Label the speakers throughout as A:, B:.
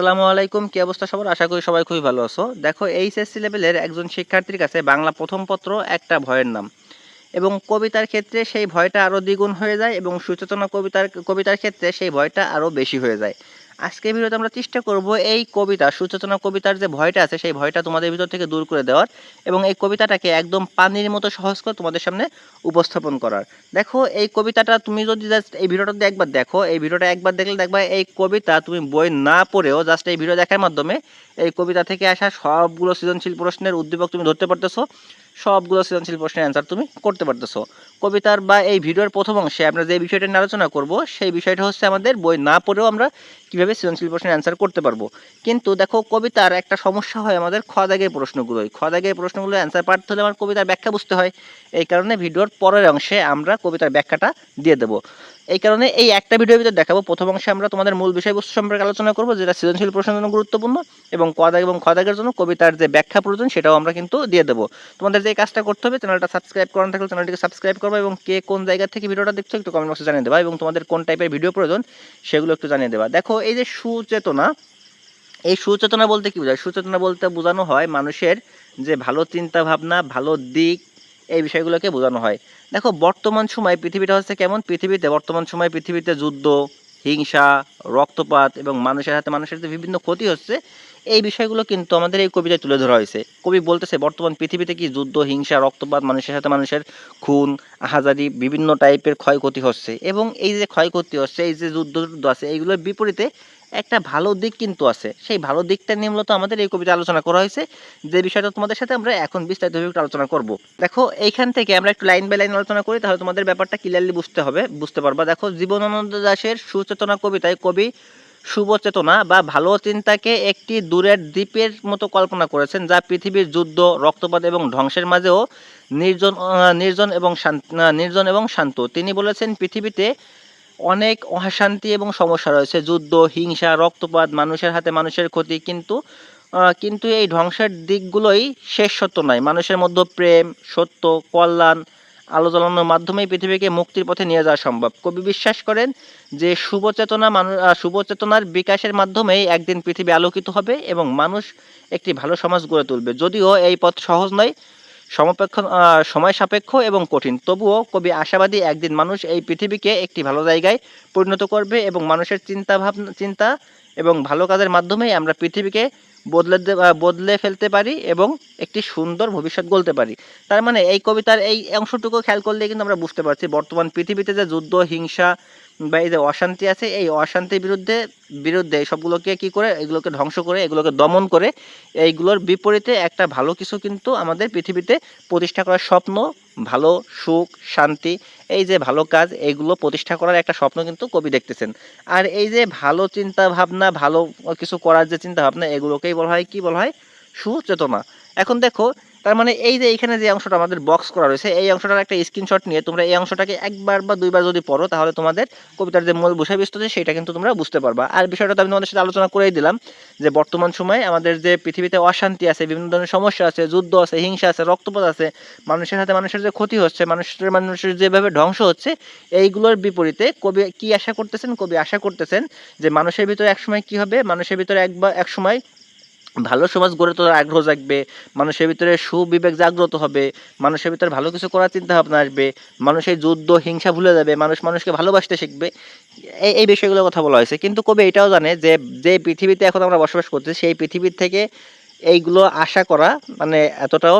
A: আসসালামু আলাইকুম। কি অবস্থা সবার? আশা করি সবাই খুবই ভালো আছো। দেখো, এইচএসসি লেভেলের একজন শিক্ষার্থীর কাছে বাংলা প্রথম পত্র একটা ভয়ের নাম। এবং কবিতার ক্ষেত্রে সেই ভয়টা আরও দ্বিগুণ হয়ে যায় এবং সুচেতনা কবিতার কবিতার ক্ষেত্রে সেই ভয়টা আরও বেশি হয়ে যায়। আজকের ভিডিওতে আমরা চেষ্টা করব এই কবিতা সুচেতনা কবিতার যে ভয়টা আছে, সেই ভয়টা তোমাদের ভিতর থেকে দূর করে দেওয়ার এবং এই কবিতাটাকে একদম পানির মতো সহজ করে তোমাদের সামনে উপস্থাপন করার। দেখো, এই কবিতাটা তুমি যদি জাস্ট এই ভিডিওটা যদি একবার দেখো, এই ভিডিওটা একবার দেখলে দেখবা এই কবিতা তুমি বই না পড়েও জাস্ট এই ভিডিও দেখার মাধ্যমে এই কবিতা থেকে আসা সবগুলো সৃজনশীল প্রশ্নের উদ্দীপক তুমি ধরতে পারতেছো। সবগুলো সৃজনশীল প্রশ্নের অ্যান্সার তুমি করতে পারতেছো। কবিতার বা এই ভিডিওর প্রথম অংশে আমরা যে বিষয়টা নিয়ে আলোচনা করব, সেই বিষয়টা হচ্ছে আমাদের বই না পড়েও আমরা কীভাবে সৃজনশীল প্রশ্নের অ্যান্সার করতে পারব। কিন্তু দেখো, কবিতার একটা সমস্যা হয় আমাদের খ প্রশ্নগুলোই খ প্রশ্নগুলো অ্যান্সার পারতে হলে আমার কবিতার ব্যাখ্যা বুঝতে হয়। এই কারণে ভিডিওর পরের অংশে আমরা কবিতার ব্যাখ্যাটা দিয়ে দেবো। এই কারণে এই একটা ভিডিওর ভিতরে দেখাবো। প্রথম অংশে আমরা তোমাদের মূল বিষয়বস্তু সম্পর্কে আলোচনা করব, যেটা সৃজনশীল প্রশ্নের জন্য গুরুত্বপূর্ণ এবং কদাগ এবং খদাগের জন্য কবিতার যে ব্যাখ্যা প্রয়োজন সেটাও আমরা কিন্তু দিয়ে দেবো। তোমাদের যে কাজটা করতে হবে, চ্যানেলটা সাবস্ক্রাইব করানো থাকলে চ্যানেলটিকে সাবস্ক্রাইব করবে এবং কে কোন জায়গা থেকে ভিডিওটা দেখছ একটু কমেন্ট বক্সে জানিয়ে দেবা এবং তোমাদের কোন টাইপের ভিডিও প্রয়োজন সেগুলো একটু জানিয়ে দেবা। দেখো, এই যে সুচেতনা, এই সুচেতনা বলতে কি বোঝায়? সুচেতনা বলতে বোঝানো হয় মানুষের যে ভালো চিন্তা ভাবনা ভালো দিক এই বিষয়গুলোকে বোঝানো হয়। দেখো, বর্তমান সময় পৃথিবীটা হচ্ছে কেমন? পৃথিবীতে, বর্তমান সময় পৃথিবীতে যুদ্ধ, হিংসা, রক্তপাত এবং মানুষের হাতে মানুষের যে বিভিন্ন ক্ষতি হচ্ছে। এই বিষয়গুলো কিন্তু আমাদের এই কবিতায় তুলে ধরা হয়েছে। কবি বলতেছে, বর্তমান পৃথিবীতে কি যুদ্ধ, হিংসা, রক্তপাত, মানুষের সাথে মানুষের খুন, আহাজারি, বিভিন্ন টাইপের ক্ষয়ক্ষতি হচ্ছে? এবং এই যে ক্ষয়ক্ষতি হচ্ছে, এই যে যুদ্ধ যুদ্ধ আছে, এইগুলোর বিপরীতে একটা ভালো দিক কিন্তু আছে। সেই ভালো দিকটা নিয়ে মূলত আমাদের এই কবিতা আলোচনা করা হয়েছে। যে বিষয়টা তোমাদের সাথে আমরা এখন বিস্তারিতভাবে একটু আলোচনা করব। দেখো, এইখান থেকে আমরা একটু লাইন বাই লাইন আলোচনা করি, তাহলে তোমাদের ব্যাপারটা ক্লিয়ারলি বুঝতে হবে, বুঝতে পারবা। দেখো, জীবনানন্দ দাশের সুচেতনা কবিতায় কবি শুভচেতনা বা ভালো চিন্তাকে একটি দূরের দ্বীপের মতো কল্পনা করেছেন, যা পৃথিবীর যুদ্ধ, রক্তপাত এবং ধ্বংসের মাঝেও নির্জন নির্জন এবং নির্জন এবং শান্ত। তিনি বলেছেন, পৃথিবীতে অনেক অশান্তি এবং সমস্যা রয়েছে। যুদ্ধ, হিংসা, রক্তপাত, মানুষের হাতে মানুষের ক্ষতি, কিন্তু কিন্তু এই ধ্বংসের দিকগুলোই শেষ সত্য নয়। মানুষের মধ্যে প্রেম, সত্য, কল্যাণ, আলো জ্বালানোর মাধ্যমেই পৃথিবীকে মুক্তির পথে নিয়ে যাওয়া সম্ভব। কবি বিশ্বাস করেন যে, শুভচেতনা মানুষ শুভচেতনার বিকাশের মাধ্যমেই একদিন পৃথিবী আলোকিত হবে এবং মানুষ একটি ভালো সমাজ গড়ে তুলবে। যদিও এই পথ সহজ নয় সমপেক্ষ সময় সাপেক্ষ এবং কঠিন। তবুও কবি আশাবাদী একদিন মানুষ এই পৃথিবীকে একটি ভালো জায়গায় পরিণত করবে এবং মানুষের চিন্তা ভাবনা চিন্তা এবং ভালো কাজের মাধ্যমেই আমরা পৃথিবীকে বদলে বদলে ফেলতে পারি এবং একটি সুন্দর ভবিষ্যৎ গড়তে পারি। তার মানে এই কবিতার এই অংশটুকু খেয়াল করলে কিন্তু আমরা বুঝতে পারছি, বর্তমান পৃথিবীতে যে যুদ্ধ, হিংসা বা এই যে অশান্তি আছে, এই অশান্তির বিরুদ্ধে বিরুদ্ধে সবগুলোকে কি করে, এগুলোকে ধ্বংস করে, এগুলোকে দমন করে, এইগুলোর বিপরীতে একটা ভালো কিছু কিন্তু আমাদের পৃথিবীতে প্রতিষ্ঠা করার স্বপ্ন, ভালো সুখ, শান্তি, এই যে ভালো কাজ, এইগুলো প্রতিষ্ঠা করার একটা স্বপ্ন কিন্তু কবি দেখতেছেন। আর এই যে ভালো চিন্তা ভাবনা ভালো কিছু করার যে চিন্তা ভাবনা এগুলোকেই বলা হয় কি বলা হয়? সুচেতনা। এখন দেখো তার মানে এই যে এখানে যে অংশটা আমাদের বক্স করা রয়েছে, এই অংশটার একটা স্ক্রিনশট নিয়ে তোমরা এই অংশটাকে একবার বা দুইবার যদি পড়ো, তাহলে তোমাদের কবিতার যে মূল বিষয়বস্তু সেটা কিন্তু তোমরা বুঝতে পারবা। আর বিষয়টা তো আমি তোমাদের সাথে আলোচনা করেই দিলাম, যে বর্তমান সময়ে আমাদের যে পৃথিবীতে অশান্তি আছে, বিভিন্ন ধরনের সমস্যা আছে, যুদ্ধ আছে, হিংসা আছে, রক্তপাত আছে, মানুষের সাথে মানুষের যে ক্ষতি হচ্ছে, মানুষের মানুষের যেভাবে ধ্বংস হচ্ছে, এইগুলোর বিপরীতে কবি কি আশা করতেছেন? কবি আশা করতেছেন যে মানুষের ভিতরে একসময় কি হবে? মানুষের ভিতরে একবার, একসময় ভালো সমাজ গড়ে তোলার আগ্রহ জাগবে, মানুষের ভিতরে সুবিবেক জাগ্রত হবে, মানুষের ভিতরে ভালো কিছু করার চিন্তা ভাবনা আসবে, মানুষের যুদ্ধ, হিংসা ভুলে যাবে, মানুষ মানুষকে ভালোবাসতে শিখবে। এই এই বিষয়গুলোর কথা বলা হয়েছে। কিন্তু কবি এটাও জানে যে যে পৃথিবীতে এখন আমরা বসবাস করছি সেই পৃথিবীর থেকে এইগুলো আশা করা মানে এতটাও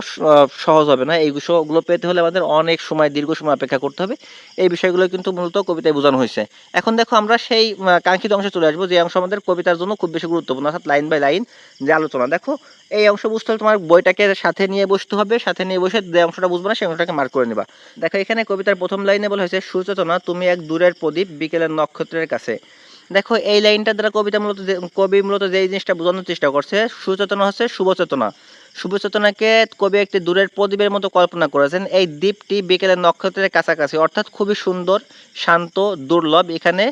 A: সহজ হবে না। এই বিষয়গুলো পেতে হলে আমাদের অনেক সময়, দীর্ঘ সময় অপেক্ষা করতে হবে। এই বিষয়গুলো কিন্তু মূলত কবিতায় বোঝানো হয়েছে। এখন দেখো আমরা সেই কাঙ্ক্ষিত অংশে চলে আসব যে অংশ আমাদের কবিতার জন্য খুব বেশি গুরুত্বপূর্ণ, অর্থাৎ লাইন বাই লাইন যে আলোচনা। দেখো, এই অংশ বুঝতে হলে তোমার বইটাকে সাথে নিয়ে বসতে হবে, সাথে নিয়ে বসে যে অংশটা বুঝবে না, সেই অংশটাকে মার্ক করে নেবা। দেখো, এখানে কবিতার প্রথম লাইনে বলা হয়েছে, সুচেতনা, তুমি এক দূরের প্রদীপ বিকেলের নক্ষত্রের কাছে। দেখো, এই লাইনটা দ্বারা কবিতা মূলত কবি মূলত যে জিনিসটা বোঝানোর চেষ্টা করছে, সুচেতনা হচ্ছে শুভচেতনা। শুভচেতনাকে কবি একটি দূরের প্রদীপের মতো কল্পনা করেছেন। এই দ্বীপটি বিকেলের নক্ষত্রের কাছাকাছি, অর্থাৎ খুবই সুন্দর, শান্ত, দুর্লভ। এখানে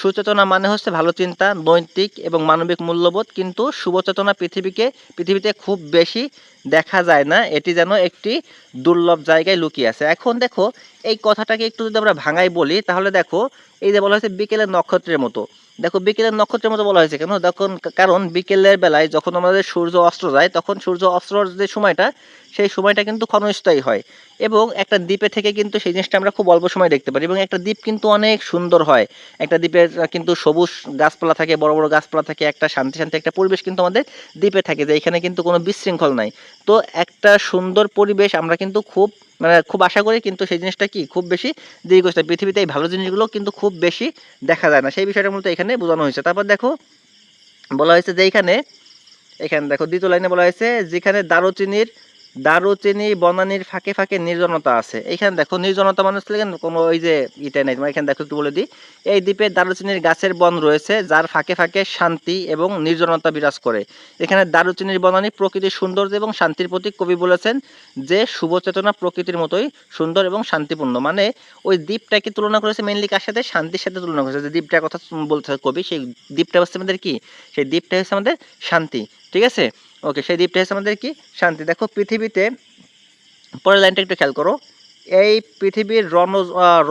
A: সুচেতনা মানে হচ্ছে ভালো চিন্তা, নৈতিক এবং মানবিক মূল্যবোধ। কিন্তু শুভচেতনা পৃথিবীকে, পৃথিবীতে খুব বেশি দেখা যায় না। এটি যেন একটি দুর্লভ জায়গায় লুকিয়ে আছে। এখন দেখো, এই কথাটাকে একটু যদি আমরা ভাঙাই বলি, তাহলে দেখো, এই যে বলা হয়েছে বিকেলের নক্ষত্রের মতো। দেখো বিকেলের নক্ষত্রের মতো বলা হয়েছে কেন? তখন কারণ বিকেলের বেলায় যখন আমাদের সূর্য অস্ত যায়, তখন সূর্য অস্ত্রর যে সময়টা, সেই সময়টা কিন্তু ক্ষণস্থায়ী হয়। এবং একটা দ্বীপে থেকে কিন্তু সেই জিনিসটা আমরা খুব অল্প সময় দেখতে পারি এবং একটা দ্বীপ কিন্তু অনেক সুন্দর হয়। একটা দ্বীপের কিন্তু সবুজ গাছপালা থাকে, বড় বড় গাছপালা থাকে, একটা শান্তি শান্তি একটা পরিবেশ কিন্তু আমাদের দ্বীপে থাকে যে এখানে কিন্তু কোনো বিশৃঙ্খল নাই। তো একটা সুন্দর পরিবেশ আমরা কিন্তু খুব মানে খুব আশা করি কিন্তু সেই জিনিসটা কি খুব বেশি দীর্ঘস্থায়ী। পৃথিবীতে এই ভালো জিনিসগুলো কিন্তু খুব বেশি দেখা যায় না। সেই বিষয়টা মূলত এখানে বোঝানো হয়েছে। তারপর দেখো, বলা হয়েছে যে এখানে এখানে দেখো দ্বিতীয় লাইনে বলা হয়েছে, যেখানে দারুচিনির দারুচিনি, বনানির ফাঁকে ফাঁকে নির্জনতা আছে। এখানে দেখো, নির্জনতা মানুষ কোনো ওই যে ইটা নাই। তোমার এখানে দেখো, একটু বলে দিই। এই দ্বীপে দারুচিনির গাছের বন রয়েছে, যার ফাঁকে ফাঁকে শান্তি এবং নির্জনতা বিরাজ করে। এখানে দারুচিনির বনানী প্রকৃতির সৌন্দর্য এবং শান্তির প্রতীক কবি বলেছেন যে, শুভ চেতনা প্রকৃতির মতোই সুন্দর এবং শান্তিপূর্ণ। মানে ওই দ্বীপটাকে তুলনা করেছে মেনলি কার সাথে? শান্তির সাথে তুলনা করেছে। যে দ্বীপটার কথা বলতে কবি, সেই দ্বীপটা হচ্ছে আমাদের কি? সেই দ্বীপটা হচ্ছে আমাদের শান্তি। ঠিক আছে? ওকে সেই দ্বীপটা হচ্ছে আমাদের কি? শান্তি। দেখো, পৃথিবীতে পরের লাইনটা একটু খেয়াল করো। এই পৃথিবীর রণ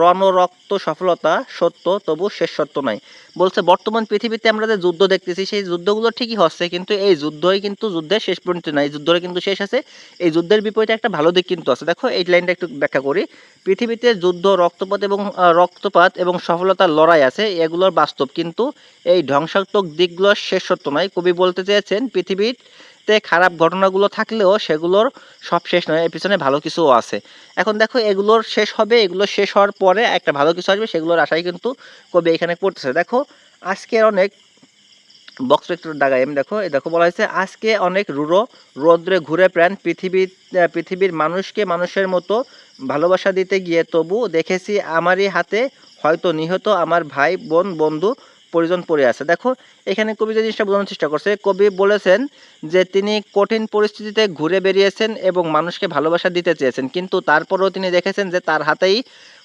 A: রণরক্ত সফলতা সত্য, তবু শেষ সত্য নয়। বলছে, বর্তমান পৃথিবীতে আমরা যে যুদ্ধ দেখতেছি, সেই যুদ্ধগুলো ঠিকই হচ্ছে, কিন্তু এই যুদ্ধই কিন্তু যুদ্ধের শেষ পর্যন্ত নাই যুদ্ধের কিন্তু শেষ আছে। এই যুদ্ধের বিপরীতে একটা ভালো দিক কিন্তু আছে। দেখো, এই লাইনটা একটু ব্যাখ্যা করি। পৃথিবীতে যুদ্ধ, রক্তপাত এবং রক্তপাত এবং সফলতার লড়াই আছে, এগুলোর বাস্তব। কিন্তু এই ধ্বংসাত্মক দিকগুলোর শেষ সত্য নয়। কবি বলতে চেয়েছেন পৃথিবীতে খারাপ ঘটনাগুলো থাকলেও সেগুলোর সব শেষ নয়। এর পিছনে ভালো কিছুও আছে। এখন দেখো, এগুলোর শেষ হবে, এগুলো শেষ হওয়ার পরে একটা ভালো কিছু আসবে, সেগুলোর আশাই কিন্তু কবি এখানে পড়তেছে দেখো, আজকে অনেক বক্স একটু দাগাই আমি দেখো, এই দেখো বলা হয়েছে, আজকে অনেক রুড়ো রৌদ্রে ঘুরে প্রাণ, পৃথিবী পৃথিবীর মানুষকে মানুষের মতো ভালোবাসা দিতে গিয়ে তবু দেখেছি আমারই হাতে হয়তো নিহত আমার ভাই, বোন, বন্ধু পরিজন পড়ে আছে। দেখো, এখানে কবি যে জিনিসটা বোঝানোর চেষ্টা করছে, কবি বলেছেন যে তিনি কঠিন পরিস্থিতিতে ঘুরে বেরিয়েছেন এবং মানুষকে ভালোবাসা দিতে চেয়েছেন। কিন্তু তারপরেও তিনি দেখেছেন যে তার হাতেই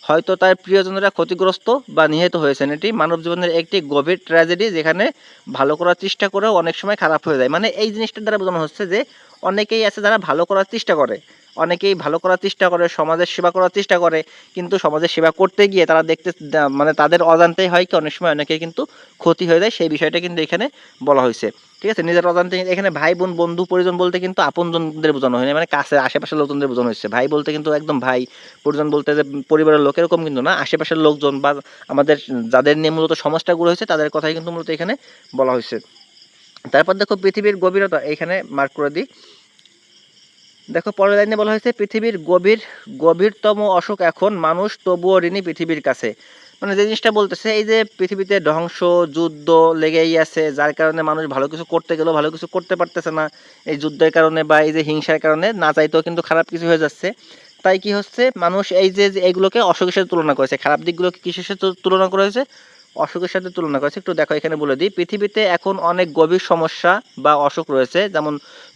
A: হয়তো তার প্রিয়জনেরা ক্ষতিগ্রস্ত বা নিহত হয়েছেন। এটি মানব জীবনের একটি গভীর ট্র্যাজেডি যেখানে ভালো করার চেষ্টা করেও অনেক সময় খারাপ হয়ে যায়। মানে এই জিনিসটার দ্বারা বোঝানো হচ্ছে যে অনেকেই আছে যারা ভালো করার চেষ্টা করে। অনেকেই ভালো করার চেষ্টা করে, সমাজের সেবা করার চেষ্টা করে, কিন্তু সমাজের সেবা করতে গিয়ে তারা দেখতে মানে তাদের অজান্তেই হয় কি, অনেক সময় অনেকের কিন্তু ক্ষতি হয়ে যায়, সেই বিষয়টা কিন্তু এখানে বলা হয়েছে। ঠিক আছে? নিজের অজান্তে এখানে ভাই, বোন, বন্ধু, পরিজন বলতে কিন্তু আপনজনদের বোঝানো হয়নি মানে কাছে, আশেপাশের লোকজনদের বোঝানো হয়েছে। ভাই বলতে কিন্তু একদম ভাই, পরিজন বলতে যে পরিবারের লোক এরকম কিন্তু না, আশেপাশের লোকজন বা আমাদের যাদের নিয়ে মূলত সমাজটা গড়ে হয়েছে, তাদের কথাই কিন্তু মূলত এখানে বলা হয়েছে। তারপর দেখো পৃথিবীর গভীরতা, এখানে মার্ক করে দিই। দেখো, পরের লাইনে বলা হয়েছে, পৃথিবীর গভীর, গভীরতম অসুখ এখন, মানুষ তবুও ঋণী পৃথিবীর কাছে। মানে যে জিনিসটা বলতেছে, এই যে পৃথিবীতে ধ্বংস, যুদ্ধ লেগেই আছে, যার কারণে মানুষ ভালো কিছু করতে গেলেও ভালো কিছু করতে পারতেছে না, এই যুদ্ধের কারণে বা এই যে হিংসার কারণে, না চাইতেও কিন্তু খারাপ কিছু হয়ে যাচ্ছে। তাই কি হচ্ছে, মানুষ এই যে এইগুলোকে অসুখের সাথে তুলনা করেছে, খারাপ দিকগুলোকে কিসের সাথে তুলনা করা হয়েছে অসুখের সাথে তুলনা করেছে, একটু দেখো, এখানে বলে দিই, পৃথিবীতে এখন অনেক গভীর সমস্যা বা অসুখ রয়েছে, যেমন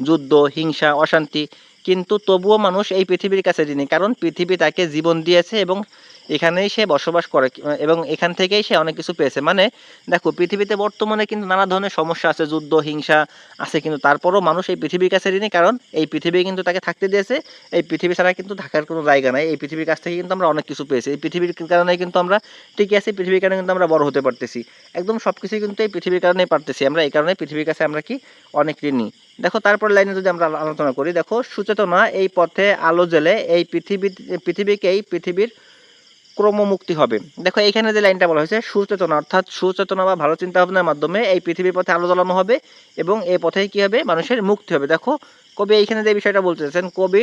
A: যুদ্ধ, হিংসা, অশান্তি কিন্তু তবুও মানুষ এই পৃথিবীর কাছে ঋণী, কারণ পৃথিবী তাকে জীবন দিয়েছে এবং এখানেই সে বসবাস করে, এবং এখান থেকেই সে অনেক কিছু পেয়েছে। মানে দেখো, পৃথিবীতে বর্তমানে কিন্তু নানা ধরনের সমস্যা আছে, যুদ্ধ, হিংসা আছে, কিন্তু তারপরও মানুষ এই পৃথিবীর কাছে ঋণী, কারণ এই পৃথিবী কিন্তু তাকে থাকতে দিয়েছে। এই পৃথিবী ছাড়া কিন্তু থাকার কোনো জায়গা নাই। এই পৃথিবীর কাছ থেকে কিন্তু আমরা অনেক কিছু পেয়েছি। এই পৃথিবীর কারণে কিন্তু আমরা টিকে আছি, পৃথিবীর কারণে কিন্তু আমরা বড় হতে পারতেছি। একদম সব কিছুই কিন্তু এই পৃথিবীর কারণেই পারতেছি। আমরা এই কারণে পৃথিবীর কাছে আমরা কি? অনেক ঋণী। দেখো, তারপর লাইনে যদি আমরা আলোচনা করি, দেখো, সুচেতনা এই পথে আলো জ্বেলে এই পৃথিবী পৃথিবীকেই পৃথিবীর ক্রমমুক্তি হবে। দেখো এখানে যে লাইনটা বলা হয়েছে, সুচেতনা, অর্থাৎ সুচেতনা বা ভালো চিন্তা ভাবনার মাধ্যমে এই পৃথিবীর পথে আলো জ্বালানো হবে এবং এই পথেই কি হবে? মানুষের মুক্তি হবে। দেখো, কবি এইখানে যে বিষয়টা বলতেছেন, কবি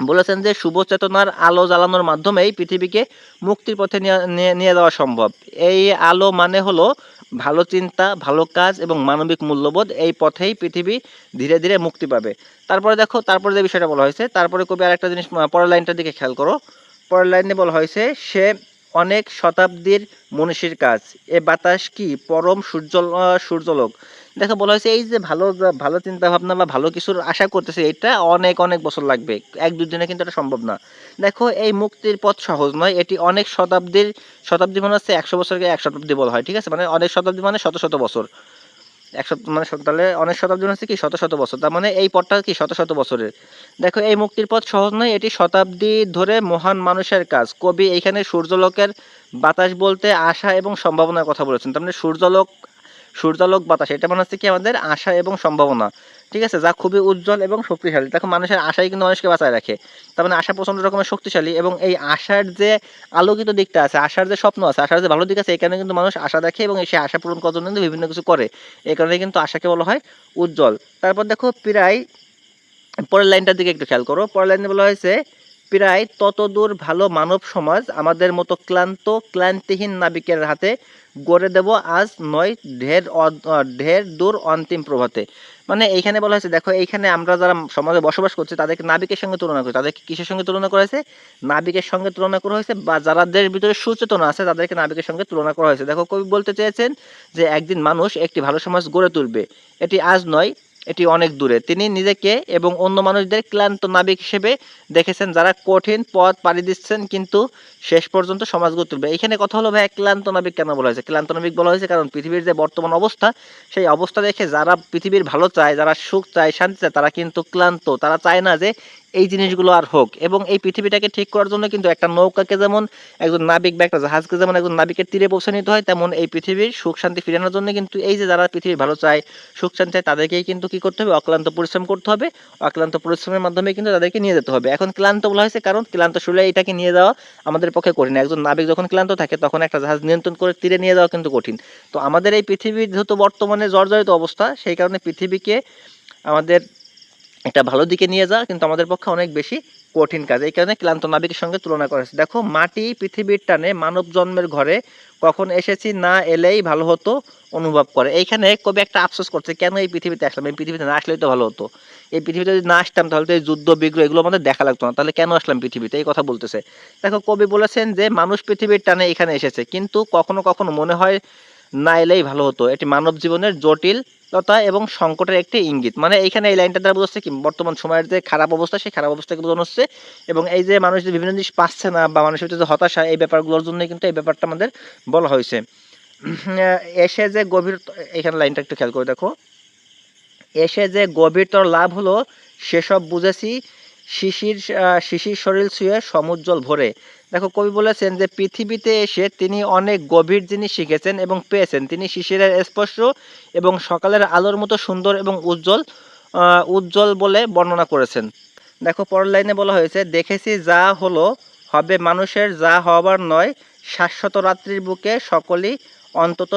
A: বলেছেন যে শুভ চেতনার আলো জ্বালানোর মাধ্যমেই পৃথিবীকে মুক্তির পথে নিয়ে নিয়ে যাওয়া সম্ভব। এই আলো মানে হলো ভালো চিন্তা, ভালো কাজ এবং মানবিক মূল্যবোধ এই পথেই পৃথিবী ধীরে ধীরে মুক্তি পাবে। তারপরে দেখো, তারপরে যে বিষয়টা বলা হয়েছে, তারপরে কবি আর একটা জিনিস পরের লাইনটার দিকে খেয়াল করো। পরের লাইনে বলা হয়েছে, সে অনেক শতাব্দীর মনীষীর কাজ। এ বাতাস কি পরম সূর্য সূর্যলোক? দেখো বলা হয়েছে, এই যে ভালো ভালো চিন্তা ভাবনা বা ভালো কিছুর আশা করতেছে, এটা অনেক অনেক বছর লাগবে। এক দুদিনে কিন্তু এটা সম্ভব না। দেখো, এই মুক্তির পথ সহজ নয়, এটি অনেক শতাব্দীর, শতাব্দী মানে হচ্ছে একশো বছরকে এক শতাব্দী বলা হয়, ঠিক আছে? মানে অনেক শতাব্দী মানে শত শত বছর। একশো মানে তাহলে অনেক শতাব্দী হচ্ছে কি, শত শত বছর। তার মানে এই পথটা কি, শত শত বছরের? দেখো, এই মুক্তির পথ সহজ নয়, এটি শতাব্দী ধরে মহান মানুষের কাজ। কবি এখানে সূর্যলোকের বাতাস বলতে আশা এবং সম্ভাবনার কথা বলেছেন। তার মানে সূর্যলোক, সূর্যালোক বাতাস, এটা মনে হচ্ছে কি আমাদের আশা এবং সম্ভাবনা। ঠিক আছে, যা খুবই উজ্জ্বল এবং শক্তিশালী। দেখো, মানুষের আশাই কিন্তু মানুষকে বাঁচায় রাখে। তার মানে আশা প্রচণ্ড রকমের শক্তিশালী এবং এই আশার যে আলোকিত দিকটা আছে, আশার যে স্বপ্ন আছে, আশার যে ভালো দিক আছে এখানে কিন্তু মানুষ আশা দেখে এবং সেই আশা পূরণ করার জন্য কিন্তু বিভিন্ন কিছু করে। এই কারণে কিন্তু আশাকে বলা হয় উজ্জ্বল। তারপর দেখো, প্রায় পরের লাইনটার দিকে একটু খেয়াল করো। পরের লাইনে বলা হয়েছে প্রায় ততদূর ভালো মানব সমাজ আমাদের মতো ক্লান্ত, ক্লান্তিহীন নাবিকের হাতে গড়ে দেব আজ নয়, ঢের ঢের দূর অন্তিম প্রভাতে। মানে এইখানে বলা হয়েছে, দেখো, এইখানে আমরা যারা সমাজে বসবাস করছি, তাদেরকে নাবিকের সঙ্গে তুলনা করি তাদেরকে কিসের সঙ্গে তুলনা করা হয়েছে? নাবিকের সঙ্গে তুলনা করা হয়েছে বা যারাদের ভিতরে সুচেতনা আছে, তাদেরকে নাবিকের সঙ্গে তুলনা করা হয়েছে। দেখো, কবি বলতে চেয়েছেন যে একদিন মানুষ একটি ভালো সমাজ গড়ে তুলবে। এটি আজ নয় এটি অনেক দূরে। তিনি নিজেকে এবং অন্য মানুষদের ক্লান্ত নাবিক হিসেবে দেখেছেন, যারা কঠিন পথ পাড়ি দিচ্ছেন কিন্তু শেষ পর্যন্ত সমাজ গড়ে তুলবে। এখানে কথা হলো ভাই ক্লান্ত নাবিক কেন বলা হয়েছে? ক্লান্ত নাবিক বলা হয়েছে কারণ পৃথিবীর যে বর্তমান অবস্থা, সেই অবস্থা দেখে যারা পৃথিবীর ভালো চায়, যারা সুখ চায়, শান্তি চায়, তারা কিন্তু ক্লান্ত। তারা চায় না যে এই জিনিসগুলো আর হোক। এবং এই পৃথিবীটাকে ঠিক করার জন্য কিন্তু একটা নৌকাকে যেমন একজন নাবিক বা একটা জাহাজকে যেমন একজন নাবিকের তীরে পৌঁছে নিতে হয়, তেমন এই পৃথিবীর সুখ শান্তি ফিরানোর জন্য কিন্তু এই যে যারা পৃথিবীর ভালো চায়, সুখ শান্তি চায়, তাদেরকেই কিন্তু কি করতে হবে? অক্লান্ত পরিশ্রম করতে হবে। অক্লান্ত পরিশ্রমের মাধ্যমে কিন্তু তাদেরকে নিয়ে যেতে হবে। এখন ক্লান্ত বলা হয়েছে কারণ ক্লান্ত শরীরে এটাকে নিয়ে যাওয়া আমাদের পক্ষে কঠিন। একজন নাবিক যখন ক্লান্ত থাকে, তখন একটা জাহাজ নিয়ন্ত্রণ করে তীরে নিয়ে যাওয়া কিন্তু কঠিন। তো আমাদের এই পৃথিবীর যেহেতু বর্তমানে জর্জরিত অবস্থা, সেই কারণে পৃথিবীকে আমাদের একটা ভালো দিকে নিয়ে যাওয়া কিন্তু আমাদের পক্ষে অনেক বেশি কঠিন কাজ। এই কারণে ক্লান্ত নাবিকের সঙ্গে তুলনা করা হয়েছে। দেখো, মাটি পৃথিবীর টানে মানব জন্মের ঘরে কখন এসেছি না এলেই ভালো হতো অনুভব করে। এইখানে কবি একটা আফসোস করছে, কেন এই পৃথিবীতে আসলাম? এই পৃথিবীতে না আসলেই তো ভালো হতো। এই পৃথিবীতে যদি না আসতাম, তাহলে তো এই যুদ্ধ, বিগ্রহ এগুলো আমাদের দেখা লাগতো না। তাহলে কেন আসলাম পৃথিবীতে? এই কথা বলতেছে। দেখো, কবি বলেছেন যে, মানুষ পৃথিবীর টানে এখানে এসেছে, কিন্তু কখনো কখনো মনে হয় না এলেই ভালো হতো। এটি মানব জীবনের জটিলতা এবং সংকটের একটি ইঙ্গিত। মানে এইখানে এই লাইনটা দ্বারা বোঝাচ্ছে কি, বর্তমান সময়ের যে খারাপ অবস্থা, সেই খারাপ অবস্থাকে বোঝানো হচ্ছে এবং এই যে মানুষ যে বিভিন্ন জিনিস পাচ্ছে না বা মানুষের যে হতাশা, এই ব্যাপারগুলোর জন্য কিন্তু এই ব্যাপারটা আমাদের বলা হয়েছে। এসে যে গভীর এখানে লাইনটা একটু খেয়াল করে দেখো। এসে যে গভীরতর লাভ হলো, সেসব বুঝেছি শিশির শিশির শরীর ছুঁয়ে সমুজ্জ্বল ভরে। দেখো, কবি বলেছেন যে, পৃথিবীতে এসে তিনি অনেক গভীর জিনিস শিখেছেন এবং পেয়েছেন। তিনি শিশিরের স্পর্শ এবং সকালের আলোর মতো সুন্দর এবং উজ্জ্বল উজ্জ্বল বলে বর্ণনা করেছেন। দেখো, পরের লাইনে বলা হয়েছে, দেখেছি যা হলো হবে মানুষের, যা হবার নয়, শাশ্বত রাত্রির বুকে সকলেই অন্তত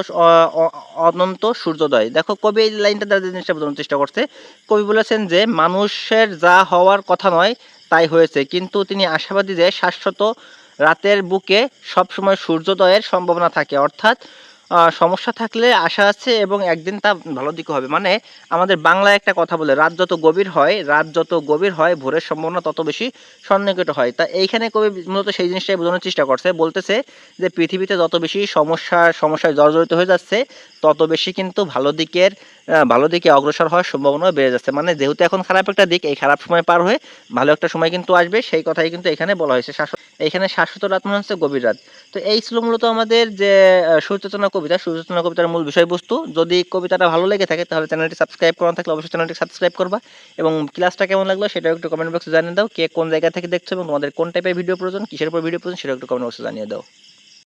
A: অনন্ত সূর্যোদয়। দেখো, কবি এই লাইনটা দ্বারা জিনিসটা বোঝানোর চেষ্টা করছে, কবি বলেছেন যে, মানুষের যা হওয়ার কথা নয়, তাই হয়েছে। কিন্তু তিনি আশাবাদী যে, শাশ্বত রাতের বুকে সবসময় সূর্যোদয়ের সম্ভাবনা থাকে। অর্থাৎ সমস্যা থাকলে আশা আছে এবং একদিন তা ভালো দিকে হবে। মানে আমাদের বাংলায় একটা কথা বলে, রাত যত গভীর হয়, রাত যত গভীর হয়, ভোরের সম্ভাবনা তত বেশি সন্নিকট হয়। তা এইখানে কবি মূলত সেই জিনিসটাই বোঝানোর চেষ্টা করছে, বলতেছে যে পৃথিবীতে যত বেশি সমস্যা, সমস্যায় জর্জরিত হয়ে যাচ্ছে, তত বেশি কিন্তু ভালো দিকের ভালো দিকে অগ্রসর হওয়ার সম্ভাবনা বেড়ে যাচ্ছে। মানে যেহেতু এখন খারাপ একটা দিক, এই খারাপ সময় পার হয়ে ভালো একটা সময় কিন্তু আসবে, সেই কথাই কিন্তু এখানে বলা হয়েছে। শাশ্বত এখানে শাশ্বত রাত মানে হচ্ছে গভীর রাত। তো এই ছিল মূলত আমাদের যে সুচেতনা কবিতা, সুচেতনা কবিতার মূল বিষয়বস্তু। যদি কবিতাটা ভালো লেগে থাকে, তাহলে চ্যানেলটি সাবস্ক্রাইব করা থাকলে অবশ্যই চ্যানেলটি সাবস্ক্রাইব করবা। এবং ক্লাসটা কেমন লাগল সেটাও একটু কমেন্ট বক্সে জানিয়ে দাও, কে কোন জায়গা থেকে দেখছ এবং তোমাদের কোন টাইপের ভিডিও প্রয়োজন, কিসের উপর ভিডিও প্রয়োজন, সেটাও একটু কমেন্ট বক্সে জানিয়ে দাও।